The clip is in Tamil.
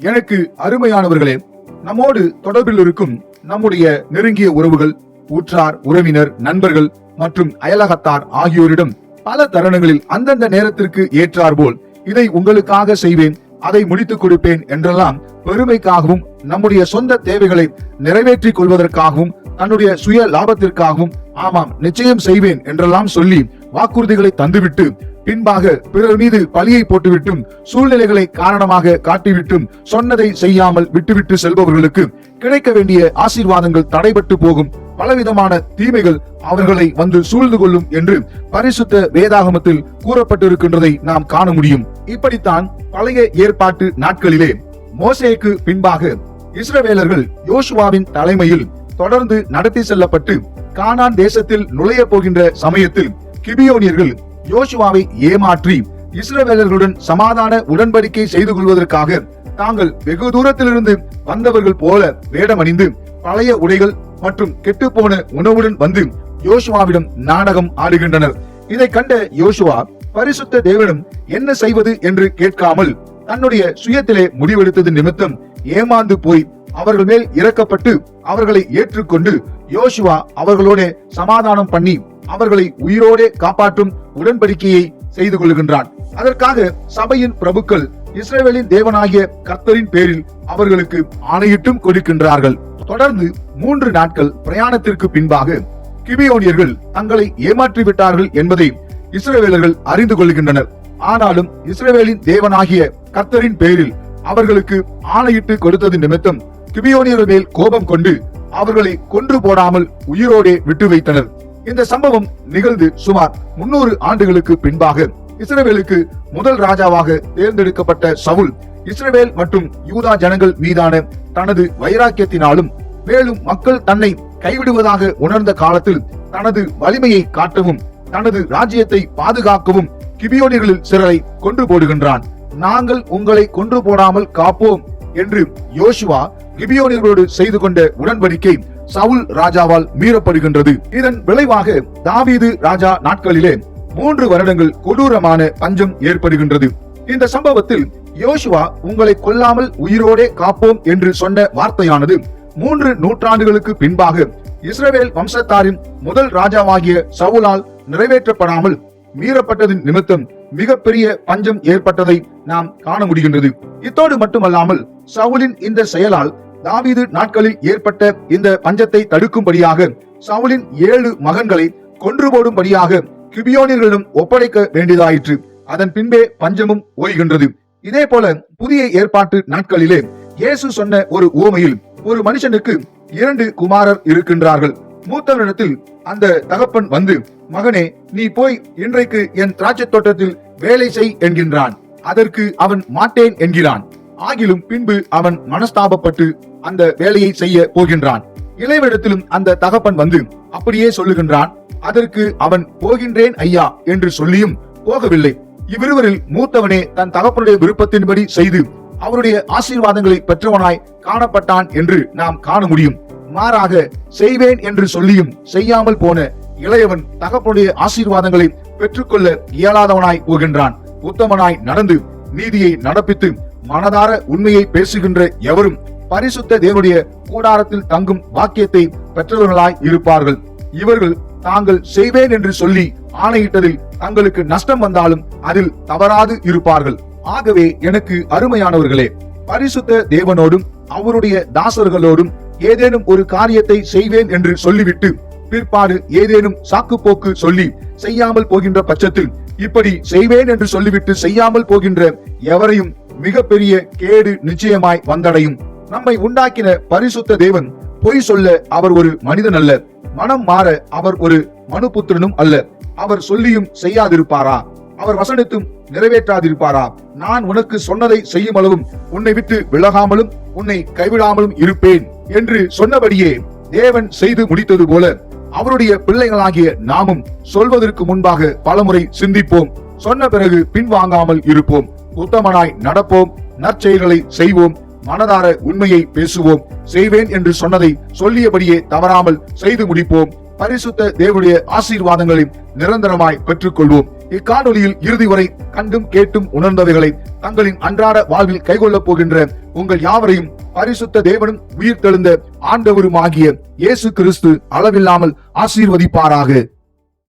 எனக்கு அருமையானவர்களே நம்மோடு தொடர்பில் இருக்கும் நம்முடைய நெருங்கிய உறவுகள் உற்றார் உறவினர் நண்பர்கள் மற்றும் அயலகத்தார் ஆகியோரிடம் பல தருணங்களில் அந்தந்த நேரத்திற்கு ஏற்றார் போல் இதை உங்களுக்காக செய்வேன் அதை முடித்துக் கொடுப்பேன் என்றெல்லாம் பெருமைக்காகவும் நம்முடைய சொந்த தேவைகளை நிறைவேற்றிக் கொள்வதற்காகவும் தன்னுடைய சுய லாபத்திற்காகவும் ஆமாம் நிச்சயம் செய்வேன் என்றெல்லாம் சொல்லி வாக்குறுதிகளை தந்துவிட்டு பின்பாக பிறர் மீது பழியை போட்டுவிட்டும் சூழ்நிலைகளை காரணமாக காட்டிவிட்டும் சொன்னதை செய்யாமல் விட்டுவிட்டு செல்பவர்களுக்கு கிடைக்க வேண்டிய ஆசீர்வாதங்கள் தடைபட்டு போகும். பலவிதமான தீமைகள் அவர்களை வந்து சூழ்ந்து கொள்ளும் என்று பரிசுத்த வேதாகமத்தில் கூறப்பட்டிருக்கின்றதை நாம் காண முடியும். இப்படித்தான் பழைய ஏற்பாட்டு நாட்களிலே மோசேக்கு பின்பாக இஸ்ரவேலர்கள் யோசுவாவின் தலைமையில் தொடர்ந்து நடத்தி செல்லப்பட்டு கானான் தேசத்தில் நுழைய போகின்ற சமயத்தில் கிபியோனியர்கள் யோசுவாவை ஏமாற்றி இஸ்ரவேலர்களுடன் சமாதான உடன்படிக்கை செய்து கொள்வதற்காக தாங்கள் வெகு தூரத்திலிருந்து வந்தவர்கள் போல வேடமணிந்து பழைய உடைகள் மற்றும் கெட்டுப்போன உணவுடன் வந்து யோசுவாவிடம் நாடகம் ஆடுகின்றனர். இதை கண்ட யோசுவா பரிசுத்த தேவனும் என்ன செய்வது என்று கேட்காமல் தன்னுடைய சுயத்திலே முடிவெடுத்தது நிமித்தம் ஏமாந்து போய் அவர்கள் மேல் இறக்கப்பட்டு அவர்களை ஏற்றுக்கொண்டு யோசுவா அவர்களோட சமாதானம் பண்ணி அவர்களை உயிரோடே காப்பாற்றும் உடன்படிக்கையை செய்து கொள்கின்றான். அதற்காக சபையின் பிரபுக்கள் இஸ்ரேலின் தேவனாகிய கர்த்தரின் பேரில் அவர்களுக்கு ஆணையிட்டும் கொடுக்கின்றார்கள். தொடர்ந்து மூன்று நாட்கள் பிரயாணத்திற்கு பின்பாக கிபியோனியர்கள் தங்களை ஏமாற்றி விட்டார்கள் என்பதை இஸ்ரேவேலர்கள் அறிந்து கொள்கின்றனர். ஆனாலும் இஸ்ரேவேலின் தேவனாகிய கர்த்தரின் பேரில் அவர்களுக்கு ஆணையிட்டு கொடுத்தது நிமித்தம் கிபியோனியர்கள் மேல் கோபம் கொண்டு அவர்களை கொன்று போடாமல் உயிரோடே விட்டு வைத்தனர். இந்த சம்பவம் நிகழ்ந்து சுமார் முன்னூறு ஆண்டுகளுக்கு பின்பாக இஸ்ரவேலுக்கு முதல் ராஜாவாக தேர்ந்தெடுக்கப்பட்ட சவுல் இஸ்ரவேல் மற்றும் யூதா ஜனங்கள் மீதான தனது வைராக்கியத்தினாலும் மேலும் மக்கள் தன்னை கைவிடுவதாக உணர்ந்த காலத்தில் தனது வலிமையை காட்டவும் தனது ராஜ்யத்தை பாதுகாக்கவும் கிபியோனிகளில் சிலரை கொன்று போடுகின்றான். நாங்கள் உங்களை கொன்று போடாமல் காப்போம் என்று யோசுவா கிபியோனியர்களோடு செய்து கொண்ட உடன்படிக்கை சவுல் ராஜாவால் மீறப்படுகின்றது. இதன் விளைவாக தாவீது ராஜா நாட்களிலே மூன்று வருடங்கள் கொடூரமான பஞ்சம் ஏற்படுகின்றது. இந்த சம்பவத்தில் யோசுவா உங்களை கொல்லாமல் உயிரோடே காப்போம் என்று சொன்ன வார்த்தையானது மூன்று நூற்றாண்டுகளுக்கு பின்பாக இஸ்ரவேல் வம்சத்தாரின் முதல் ராஜாவாகிய சவுலால் நிறைவேற்றப்படாமல் மீறப்பட்டதின் நிமித்தம் மிகப்பெரிய பஞ்சம் ஏற்பட்டதை நாம் காண முடிகின்றது. இத்தோடு மட்டுமல்லாமல் சவுலின் இந்த செயலால் தாவீது நாட்களில் ஏற்பட்ட இந்த பஞ்சத்தை தடுக்கும்படியாக சவுலின் ஏழு மகன்களை கொன்று போடும்படியாக கிபியோனியர்களிடம் ஒப்படைக்க வேண்டியதாயிற்று. அதன் பின்பே பஞ்சமும் ஓய்கின்றது. இதே போல புதிய ஏற்பாட்டு நாட்களிலே இயேசு சொன்ன ஒரு ஓமையில் ஒரு மனுஷனுக்கு இரண்டு குமாரர் இருக்கின்றார்கள். மூத்தவரிடத்தில் அந்த தகப்பன் வந்து மகனே நீ போய் இன்றைக்கு என் திராட்சை தோட்டத்தில் வேலை செய் என்கின்றான். அதற்கு அவன் மாட்டேன் என்கிறான். ஆகிலும் பின்பு அவன் மனஸ்தாபப்பட்டு அந்த வேலையை செய்ய போகின்றான். இளைவிடத்திலும் அந்த தகப்பன் வந்து அப்படியே சொல்லுகின்றான் அதற்கு அவன் போகின்றேன் ஐயா என்று சொல்லியும் போகவில்லை. இவ்விருவரில் மூத்தவனே தன் தகப்பனுடைய விருப்பத்தின்படி செய்து அவருடைய ஆசீர்வாதங்களை பெற்றவனாய் காணப்பட்டான் என்று நாம் காண முடியும். மாறாக செய்வேன் என்று சொல்லியும் செய்யாமல் போன இளையவன் தகப்பனுடைய ஆசீர்வாதங்களை பெற்றுக்கொள்ள இயலாதவனாய் போகின்றான். உத்தமனாய் நடந்து நீதியை நடப்பித்து மனதார உண்மையை பேசுகின்ற எவரும் பரிசுத்த தேவனுடைய கூடாரத்தில் தங்கும் வாக்கியத்தை பெற்றவர்களாய் இருப்பார்கள். இவர்கள் தாங்கள் செய்வேன் என்று சொல்லி ஆணையிட்டதில் தங்களுக்கு நஷ்டம் வந்தாலும் அதில் தவறாது இருப்பார்கள். ஆகவே எனக்கு அருமையானவர்களே பரிசுத்த தேவனோடும் அவருடைய தாசர்களோடும் ஏதேனும் ஒரு காரியத்தை செய்வேன் என்று சொல்லிவிட்டு பிற்பாடு ஏதேனும் சாக்கு போக்கு சொல்லி செய்யாமல் போகின்ற பட்சத்தில் இப்படி செய்வேன் என்று சொல்லிவிட்டு செய்யாமல் போகின்ற எவரையும் மிகப்பெரிய கேடு நிச்சயமாய் வந்தடையும். நம்மை உண்டாக்கின பரிசுத்த தேவன் பொய் சொல்ல அவர் ஒரு மனிதன் அல்ல மனம் மாற அவர் ஒரு மனுபுத்திரனும் அல்ல அவர் சொல்லியும் செய்யாதிருப்பாரா? அவர் வசனித்தும் நிறைவேற்றாதிருப்பாரா? நான் உனக்கு சொன்னதை செய்யும் அளவும் உன்னை விட்டு விலகாமலும் உன்னை கைவிடாமலும் இருப்பேன் என்று சொன்னபடியே தேவன் செய்து முடித்தது போல அவருடைய பிள்ளைகளாகிய நாமும் சொல்வதற்கு முன்பாக பலமுறை சிந்திப்போம். சொன்ன பிறகு பின்வாங்காமல் இருப்போம். உத்தமனாய் நடப்போம் நற்செயல்களை செய்வோம் மனதார உண்மையை பேசுவோம். செய்வேன் என்று சொன்னதை சொல்லியபடியே தவறாமல் செய்து முடிப்போம். பரிசுத்த தேவனுடைய ஆசீர்வாதங்களை நிரந்தரமாய் பெற்றுக்கொள்வோம். இக்காணொலியில் இறுதி வரை கண்டும் கேட்டும் உணர்ந்தவைகளை தங்களின் அன்றாட வாழ்வில் கைகொள்ளப் போகின்ற உங்கள் யாவரையும் பரிசுத்த தேவனும் உயிர் தெழுந்த ஆண்டவருமாகிய இயேசு கிறிஸ்து அளவில்லாமல் ஆசீர்வதிப்பாராக.